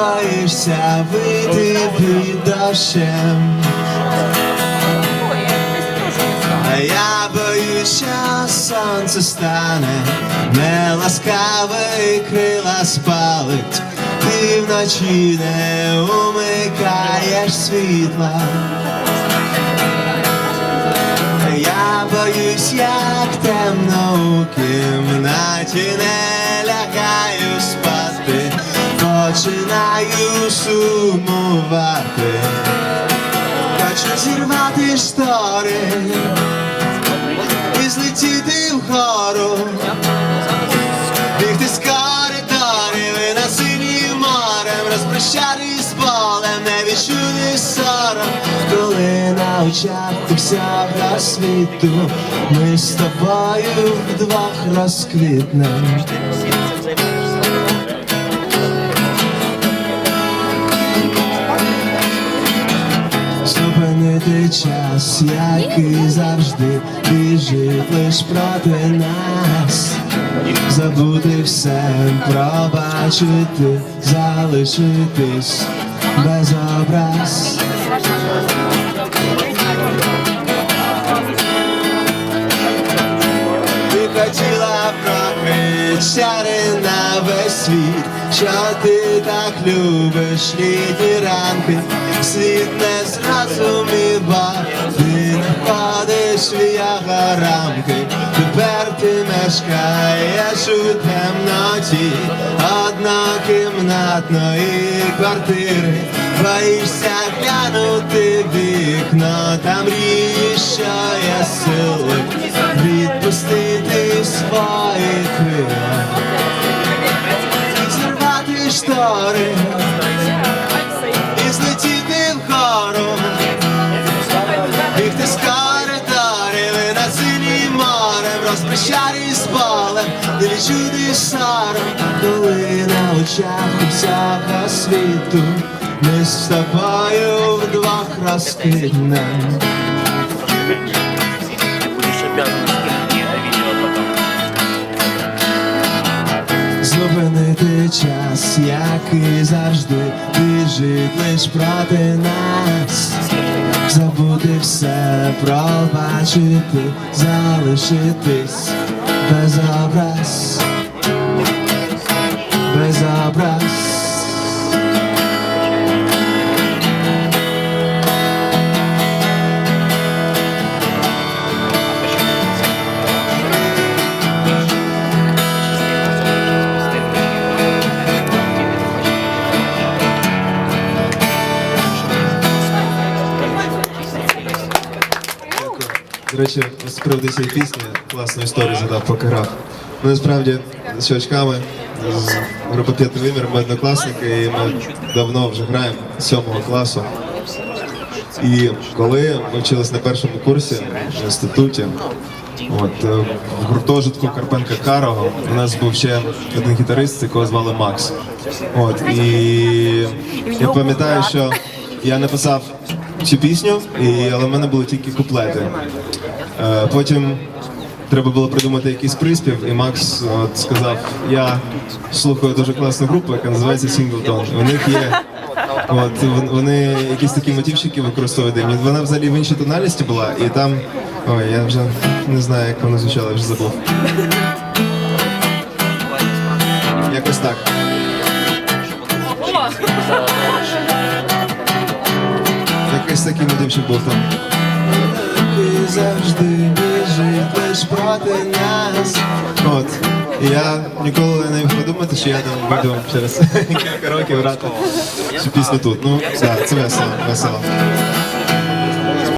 боїшся вийти під дощем. А я боюсь, що сонце стане, неласкаве крила спалить, ти вночі не умикаєш світла. Я боюсь, як темно у кімнаті не спати, починаю сумувати, хочу зірвати штори і злетіти вгору, бігти з коридорів на синім морем, розпрощатись з болем, не відчути сором, коли на очах всього світу ми з тобою вдвох розквітнем. Час, який завжди біжить лиш проти нас. Забути все, пробачити, залишитись без образ. Ти хотіла прокричати на весь світ, що ти так любиш літні ранки, світ не зрозуміва, ти не в його рамки, тепер ти мешкаєш у темноті однокімнатної квартири, боїшся глянути вікна, там мрієш, з болем, не відчути сором, коли на очах у всього світу ми з тобою вдвох потом. Зупинити час, який завжди біжить лиш проти нас. Забути все, пробачити, залишитись без образ, До речі, з приводу цієї пісні класну історію задав, поки грав. Ми насправді з чувачками з групи «П'ятий вимір, ми однокласники, і ми давно вже граємо сьомого класу. І коли ми вчились на першому курсі в інституті, от е, в гуртожитку Карпенка Карого у нас був ще один гітарист, якого звали Макс. От і я пам'ятаю, що я написав цю пісню, і, але в мене були тільки куплети. Е, Потім треба було придумати якийсь приспів, і Макс от, сказав: я слухаю дуже класну групу, яка називається Сінглтон. У них є. От вони якісь такі мотивчики використовують. Вона взагалі в іншій тональності була, і там. Ой, я вже не знаю, як воно звучало, я вже забув. Якось так. Якийсь такий дивчим був Ти завжди біжить лиш проти нас. От. Я ніколи не міг подумати, що я там буду через кілька років грати цю пісню тут. Ну, так, це весело, весело.